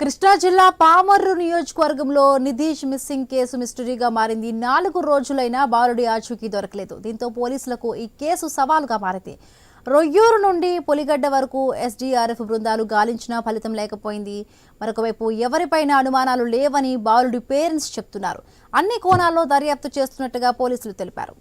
కృష్ణా జిల్లా పామర్రు నియోజకవర్గంలో నిధీష్ missing case మిస్టరీగా మారింది. నాలుగు రోజులైనా బాలుడి ఆచూకీ దొరకలేదు. దీంతో పోలీసులకు ఈ కేసు సవాలుగా మారింది. రొయ్యూరు నుండి పులిగడ్డ వరకు ఎస్డీఆర్ఎఫ్ బృందాలు గాలించినా ఫలితం లేకపోయింది. మరొకవైపు ఎవరిపైన అనుమానాలు లేవని బాలుడి పేరెంట్స్ చెప్తున్నారు. అన్ని కోణాల్లో దర్యాప్తు చేస్తున్నట్టుగా పోలీసులు తెలిపారు.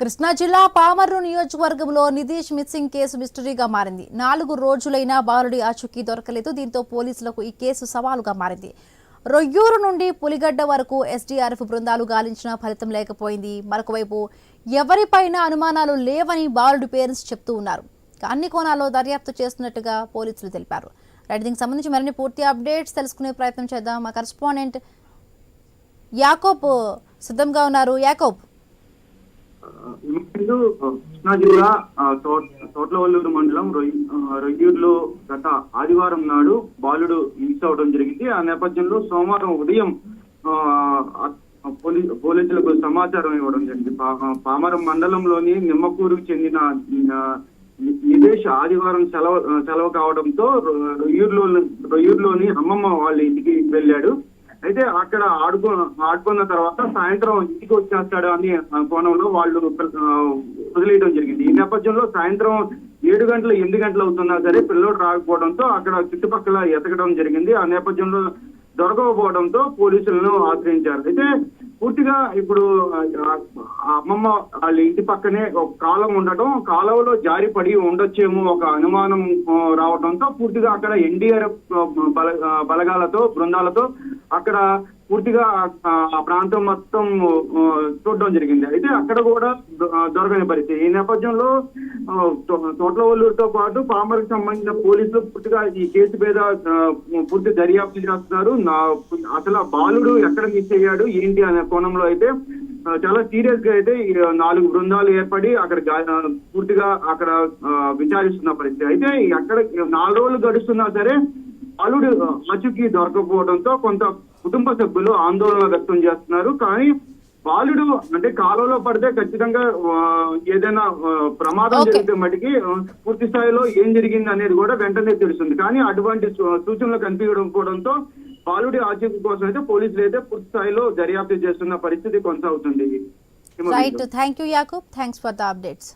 కృష్ణా జిల్లా పామర్రు నియోజకవర్గంలో నిధీష్ మిస్సింగ్ కేసు మిస్టరీగా మారింది. నాలుగు రోజులైనా బాలుడి ఆచూకీ దొరకలేదు. దీంతో పోలీసులకు ఈ కేసు సవాలుగా మారింది. రొయ్యూరు నుండి పులిగడ్డ వరకు ఎస్డీఆర్ఎఫ్ బృందాలు గాలించినా ఫలితం లేకపోయింది. మరొకవైపు ఎవరిపైన అనుమానాలు లేవని బాలుడి పేరెంట్స్ చెప్తూ ఉన్నారు. అన్ని కోణాల్లో దర్యాప్తు చేస్తున్నట్టుగా పోలీసులు తెలిపారు. రైట్ దీనికి సంబంధించి మరిన్ని పూర్తి అప్డేట్స్ తెలుసుకునే ప్రయత్నం చేద్దాం. మా కరెస్పాండెంట్ యాకోబ్ సిద్ధంగా ఉన్నారు. యాకోబ్. కృష్ణా జిల్లా తో- తోట్లవల్లూరు మండలం రొయ్య- రొయ్యూరులో గత ఆదివారం నాడు బాలుడు మిస్ అవడం జరిగింది. ఆ నేపథ్యంలో సోమవారం ఉదయం ఆ, పోలీసులకు సమాచారం ఇవ్వడం జరిగింది. పా- పామరం మండలంలోని నిమ్మకూరుకు చెందిన నిదేశ్ ఆదివారం సెలవు సెలవు కావడంతో రొ- రొయ్యూరులో రొయ్యూరులోని అమ్మమ్మ వాళ్ళ ఇంటికి వెళ్ళాడు. అయితే అక్కడ ఆడుకో ఆడుకున్న తర్వాత సాయంత్రం ఇంటికి వచ్చేస్తాడు అని కోణంలో వాళ్ళు వదిలేయడం జరిగింది. ఈ నేపథ్యంలో సాయంత్రం ఏడు గంటలు ఎనిమిది గంటలు అవుతున్నా సరే పిల్లోడు రాకపోవడంతో అక్కడ చుట్టుపక్కల ఎతకడం జరిగింది. ఆ నేపథ్యంలో దొరకకపోవడంతో పోలీసులను ఆశ్రయించారు. అయితే పూర్తిగా ఇప్పుడు అమ్మమ్మ వాళ్ళ ఇంటి పక్కనే ఒక కాలం ఉండటం కాలువలో జారి పడి ఉండొచ్చేమో ఒక అనుమానం రావడంతో పూర్తిగా అక్కడ ఎన్డీఆర్ఎఫ్ బల బలగాలతో బృందాలతో అక్కడ పూర్తిగా ఆ, ప్రాంతం మొత్తం చూడడం జరిగింది. అయితే అక్కడ కూడా దొరకని పరిస్థితి. ఈ నేపథ్యంలో ఆ, తో- పాటు పామర్కి సంబంధించిన పోలీసులు పూర్తిగా ఈ కేసు మీద పూర్తి దర్యాప్తు చేస్తున్నారు. నా అసలు ఆ బాలుడు ఎక్కడ మిస్ అయ్యాడు ఏంటి అనే కోణంలో అయితే చాలా సీరియస్గా అయితే నాలుగు బృందాలు ఏర్పడి అక్కడ పూర్తిగా అక్కడ విచారిస్తున్న పరిస్థితి. అయితే అక్కడ నాలుగు రోజులు గడుస్తున్నా సరే బాలుడు ఆచూకీ దొరకపోవడంతో కొంత కుటుంబ సభ్యులు ఆందోళన వ్యక్తం చేస్తున్నారు. కానీ బాలుడు అంటే కాలంలో పడితే ఖచ్చితంగా ఏదైనా ప్రమాదం. జరిగితే మటుకి పూర్తి స్థాయిలో ఏం జరిగింది అనేది కూడా వెంటనే తెలుస్తుంది. కానీ అటువంటి సూచనలు కనిపించకపోవడంతో బాలుడి ఆచూకీ కోసం అయితే పోలీసులు అయితే పూర్తి స్థాయిలో దర్యాప్తు చేస్తున్న పరిస్థితి కొనసాగుతుంది. Right thank you Yakub thanks for the updates